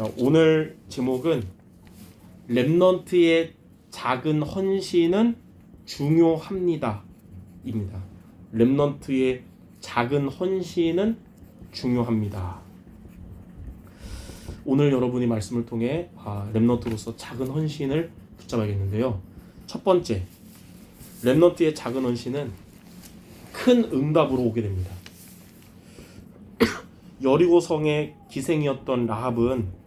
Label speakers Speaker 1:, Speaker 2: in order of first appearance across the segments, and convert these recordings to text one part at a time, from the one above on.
Speaker 1: 자, 오늘 제목은 렘넌트의 작은 헌신은 중요합니다. 입니다. 렘넌트의 작은 헌신은 중요합니다. 오늘 여러분이 말씀을 통해 아, 렘넌트로서 작은 헌신을 붙잡아야겠는데요. 첫 번째, 렘넌트의 작은 헌신은 큰 응답으로 오게 됩니다. 여리고성의 기생이었던 라합은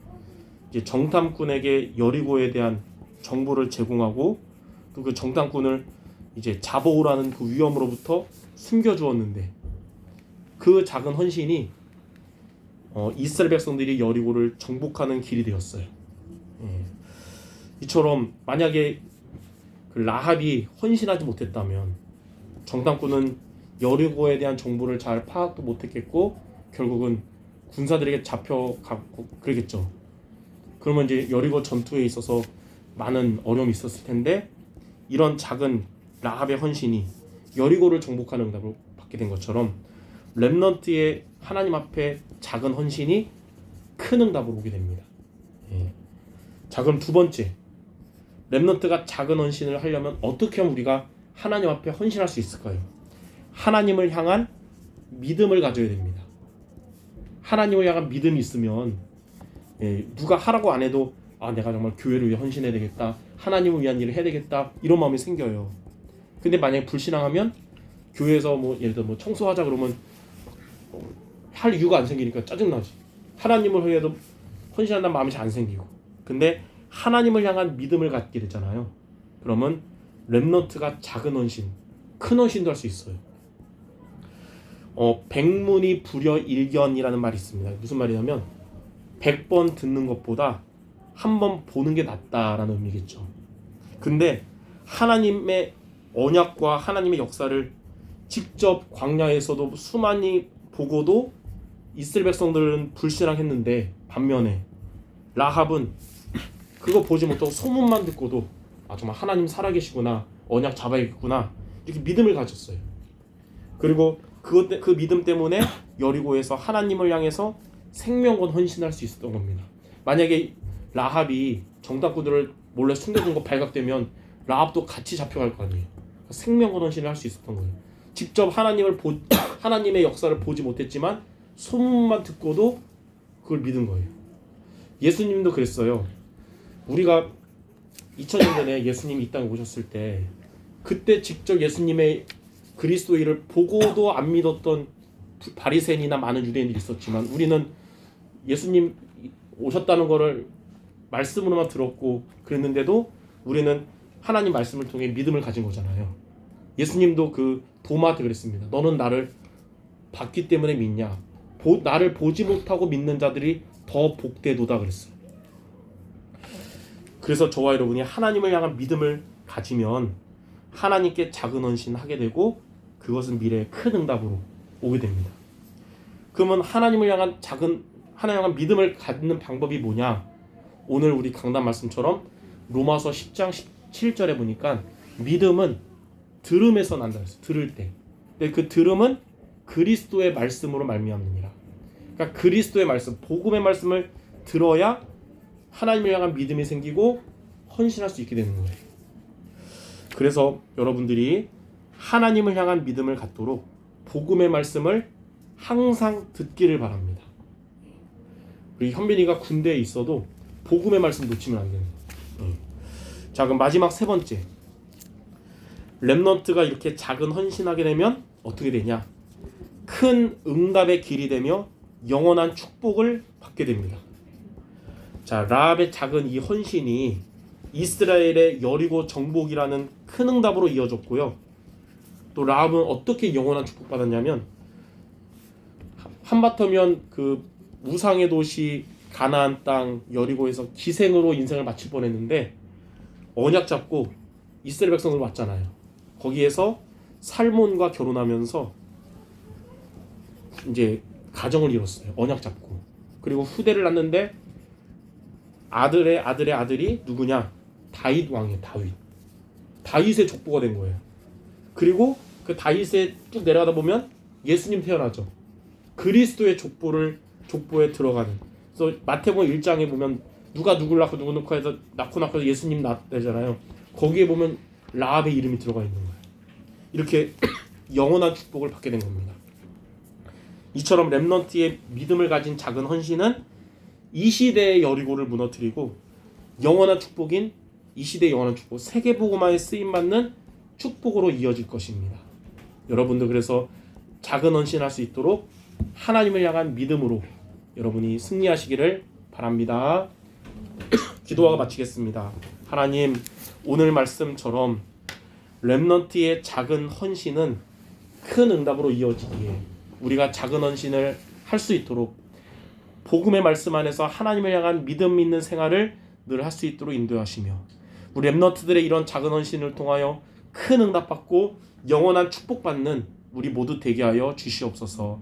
Speaker 1: 이제 정탐꾼에게 여리고에 대한 정보를 제공하고 또 그 정탐꾼을 이제 잡아오라는 그 위험으로부터 숨겨주었는데 그 작은 헌신이 어, 이스라엘 백성들이 여리고를 정복하는 길이 되었어요. 예. 이처럼 만약에 그 라합이 헌신하지 못했다면 정탐꾼은 여리고에 대한 정보를 잘 파악도 못했겠고 결국은 군사들에게 잡혀가고 그러겠죠. 그러면 이제 여리고 전투에 있어서 많은 어려움이 있었을 텐데 이런 작은 라합의 헌신이 여리고를 정복하는 응답을 받게 된 것처럼 렘넌트의 하나님 앞에 작은 헌신이 큰 응답으로 오게 됩니다. 예. 자 그럼 두 번째 렘넌트가 작은 헌신을 하려면 어떻게 하면 우리가 하나님 앞에 헌신할 수 있을까요? 하나님을 향한 믿음을 가져야 됩니다. 하나님을 향한 믿음이 있으면 예, 누가 하라고 안 해도 아 내가 정말 교회를 위해 헌신해야 되겠다 하나님을 위한 일을 해야 되겠다 이런 마음이 생겨요. 근데 만약에 불신앙하면 교회에서 뭐 예를 들어 뭐 청소하자 그러면 어, 할 이유가 안 생기니까 짜증나지. 하나님을 위해도 헌신한다는 마음이 잘 안 생기고. 근데 하나님을 향한 믿음을 갖게 되잖아요. 그러면 렘너트가 작은 헌신, 큰 헌신도 할 수 있어요. 어, 백문이 불여 일견이라는 말이 있습니다. 무슨 말이냐면 100번 듣는 것보다 한 번 보는 게 낫다라는 의미겠죠. 근데 하나님의 언약과 하나님의 역사를 직접 광야에서도 수많이 보고도 이스라엘 백성들은 불신앙했는데 반면에 라합은 그거 보지 못하고 소문만 듣고도 아 정말 하나님 살아계시구나 언약 잡아야겠구나 이렇게 믿음을 가졌어요. 그리고 그것 때- 그 믿음 때문에 여리고에서 하나님을 향해서 생명건 헌신할 수 있었던 겁니다. 만약에 라합이 정탐꾼들을 몰래 숨겨둔 거 발각되면 라합도 같이 잡혀갈 거 아니에요. 생명건 헌신을 할 수 있었던 거예요. 직접 하나님을 보, 하나님의 역사를 보지 못했지만 소문만 듣고도 그걸 믿은 거예요. 예수님도 그랬어요. 우리가 2000년 전에 예수님이 이 땅에 오셨을 때 그때 직접 예수님의 그리스도 일을 보고도 안 믿었던 바리새인이나 많은 유대인들이 있었지만 우리는 예수님 오셨다는 거를 말씀으로만 들었고 그랬는데도 우리는 하나님 말씀을 통해 믿음을 가진 거잖아요. 예수님도 그 도마한테 그랬습니다. 너는 나를 봤기 때문에 믿냐? 보, 나를 보지 못하고 믿는 자들이 더 복되도다 그랬어요. 그래서 저와 여러분이 하나님을 향한 믿음을 가지면 하나님께 작은 헌신 하게 되고 그것은 미래의 큰 응답으로 오게 됩니다. 그러면 하나님을 향한 작은 하나님을 향한 믿음을 갖는 방법이 뭐냐? 오늘 우리 강단 말씀처럼 로마서 10장 17절에 보니까 믿음은 들음에서 난다 그랬어요. 들을 때. 근데 그 들음은 그리스도의 말씀으로 말미암느니라. 그러니까 그리스도의 말씀, 복음의 말씀을 들어야 하나님을 향한 믿음이 생기고 헌신할 수 있게 되는 거예요. 그래서 여러분들이 하나님을 향한 믿음을 갖도록 복음의 말씀을 항상 듣기를 바랍니다. 우리 현빈이가 군대에 있어도 복음의 말씀 놓치면 안 됩니다. 예. 자 그럼 마지막 세 번째 렘넌트가 이렇게 작은 헌신하게 되면 어떻게 되냐? 큰 응답의 길이 되며 영원한 축복을 받게 됩니다. 자 라합의 작은 이 헌신이 이스라엘의 여리고 정복이라는 큰 응답으로 이어졌고요. 또 라합은 어떻게 영원한 축복 받았냐면 한바터면 그 무상의 도시 가나안 땅 여리고에서 기생으로 인생을 마칠 뻔했는데 언약 잡고 이스라엘 백성을 왔잖아요. 거기에서 살몬과 결혼하면서 이제 가정을 이뤘어요. 언약 잡고 그리고 후대를 낳는데 아들의 아들의 아들이 누구냐? 다윗 왕이에요. 다윗. 다윗의 족보가 된 거예요. 그리고 그 다윗에 쭉 내려가다 보면 예수님 태어나죠. 그리스도의 족보를 족보에 들어가는 그래서 마태복음 1장에 보면 누가 누굴 낳고 누구 낳고 해서 낳고 낳고 해서 예수님 낳잖아요. 거기에 보면 라합의 이름이 들어가 있는 거예요. 이렇게 영원한 축복을 받게 된 겁니다. 이처럼 렘넌트의 믿음을 가진 작은 헌신은 이 시대의 여리고를 무너뜨리고 영원한 축복인 이 시대의 영원한 축복 세계 복음화에 쓰임 받는 축복으로 이어질 것입니다. 여러분도 그래서 작은 헌신할 수 있도록 하나님을 향한 믿음으로 여러분이 승리하시기를 바랍니다. 기도하고 마치겠습니다. 하나님 오늘 말씀처럼 렘넌트의 작은 헌신은 큰 응답으로 이어지기에 우리가 작은 헌신을 할 수 있도록 복음의 말씀 안에서 하나님을 향한 믿음 있는 생활을 늘 할 수 있도록 인도하시며 우리 렘넌트들의 이런 작은 헌신을 통하여 큰 응답받고 영원한 축복받는 우리 모두 되게 하여 주시옵소서.